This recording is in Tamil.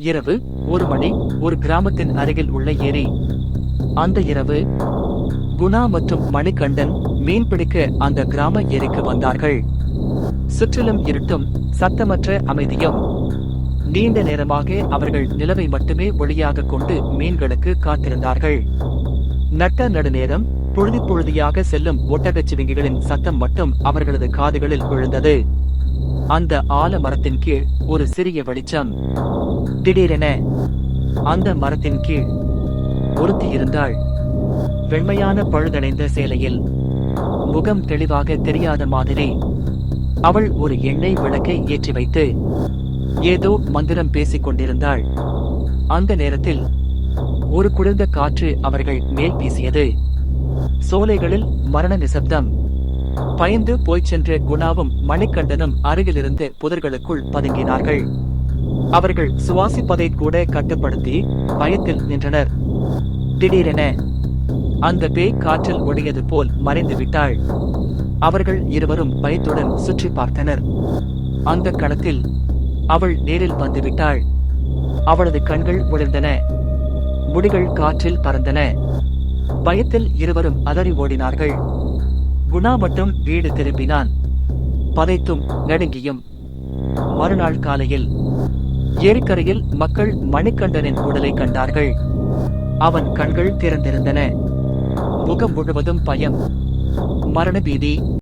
இரவு ஒரு மணி ஒரு கிராமத்தின் அருகில் உள்ள ஏரி. அந்த இரவு குணா மற்றும் மணிகண்டன் மீன் பிடிக்க அந்த கிராம ஏரிக்கு வந்தார்கள். சுற்றிலும் இருட்டும் சத்தமற்ற அமைதியும். நீண்ட நேரமாக அவர்கள் நிலவை மட்டுமே ஒளியாக கொண்டு மீன்களுக்கு காத்திருந்தார்கள். நட்ட நடுநேரம் பொழுதி பொழுதியாக செல்லும் ஒட்டகச்சிவிங்கிகளின் சத்தம் மட்டும் அவர்களது காதுகளில் விழுந்தது. அந்த ஆலமரத்தின் கீழ் ஒரு சிறிய வெளிச்சம். திடீரென அந்த மரத்தின் கீழ் ஒருத்தி இருந்தாள். வெண்மையான பழுதடைந்த சேலையில் முகம் தெளிவாக தெரியாத மாதிரி அவள் ஒரு எண்ணெய் விளக்கை ஏற்றி வைத்து ஏதோ மந்திரம் பேசிக் கொண்டிருந்தாள். அந்த நேரத்தில் ஒரு குளிர்ந்த காற்று அவர்கள் மேல் வீசியது. சோலைகளில் மரண நிசப்தம். பயந்து போய்ச் சென்ற குணாவும் மணிகண்டனும் அருகிலிருந்து புதர்களுக்குள் பதுங்கினார்கள். அவர்கள் சுவாசிப்பதை கூட கட்டுப்படுத்தி பயத்தில் நின்றனர். திடீரென அந்த பேய் காற்றில் ஒடியது போல் மறைந்து விட்டாள். அவர்கள் இருவரும் பயத்துடன் சுற்றி பார்த்தனர். அந்த களத்தில் அவள் நேரில் வந்துவிட்டாள் அவளது கண்கள் ஒளிர்ந்தன. முடிகள் காற்றில் பறந்தன. பயத்தில் இருவரும் அதறி ஓடினார்கள். குணா மட்டும் வீடு திரும்பினான். பதைத்தும் நடுங்கியும். மறுநாள் காலையில் ஏரிக்கரையில் மக்கள் மணிகண்டனின் உடலை கண்டார்கள். அவன் கண்கள் திறந்திருந்தன. முகம் முழுவதும் பயம். மரண பீதி.